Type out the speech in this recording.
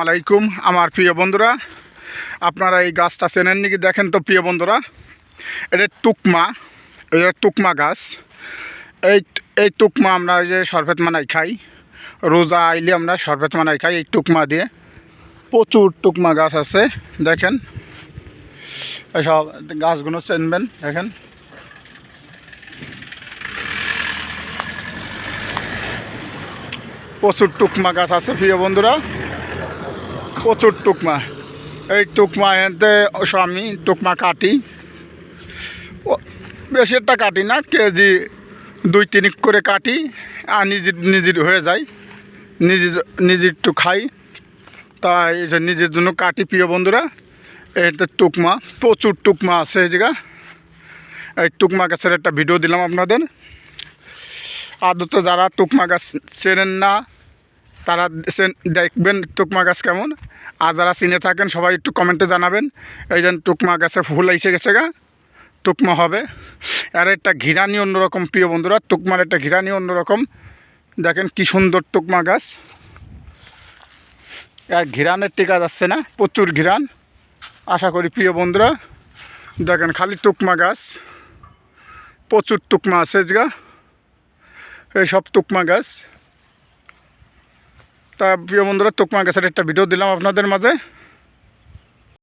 আলাইকুম, আমার প্রিয় বন্ধুরা। আপনারা এই গাছটা চেনেন নাকি? দেখেন তো প্রিয় বন্ধুরা। এটা টুকমা এটা টুকমা গাছ। এই এই টুকমা আমরা যে শরবত মানাই খাই। রোজা আইলে আমরা শরবত মানাই খাই এই টুকমা দিয়ে। প্রচুর টুকমা গাছ আছে, দেখেন। এসব গাছগুলো চেনবেন, দেখেন। প্রচুর টুকমা গাছ আছে, প্রিয় বন্ধুরা। প্রচুর টুকমা। এই টুকমা এতে আমি টুকমা কাটি। বেশি একটা কাটি না, কেজি দুই তিন করে কাটি, আর নিজের নিজের হয়ে যায়। নিজে নিজে একটু খাই। তাই যে নিজের জন্য কাটি, প্রিয় বন্ধুরা এতে টুকমা, প্রচুর টুকমা আছে এই জায়গা। এই টুকমা গাছের একটা ভিডিও দিলাম আপনাদের। আদত যারা টুকমা গাছ চেনেন না তারা দেখবেন টুকমা গাছ কেমন। আর যারা চিনে থাকেন, সবাই একটু কমেন্টে জানাবেন। এই যেন টুকমা গাছে ফুল এসে গেছে গা। টুকমা হবে। আর একটা ঘিরানি অন্যরকম, প্রিয় বন্ধুরা। টুকমার একটা ঘিরানি অন্যরকম। দেখেন কি সুন্দর টুকমা গাছ। আর ঘিরানের টিকা যাচ্ছে না, প্রচুর ঘিরান। আশা করি প্রিয় বন্ধুরা, দেখেন খালি টুকমা গাছ। প্রচুর টুকমা আছে গা। এই সব তুকমা গাছ। তা প্রিয় বন্ধুরা তোকমা গ্যাসের একটা ভিডিও দিলাম আপনাদের মাঝে।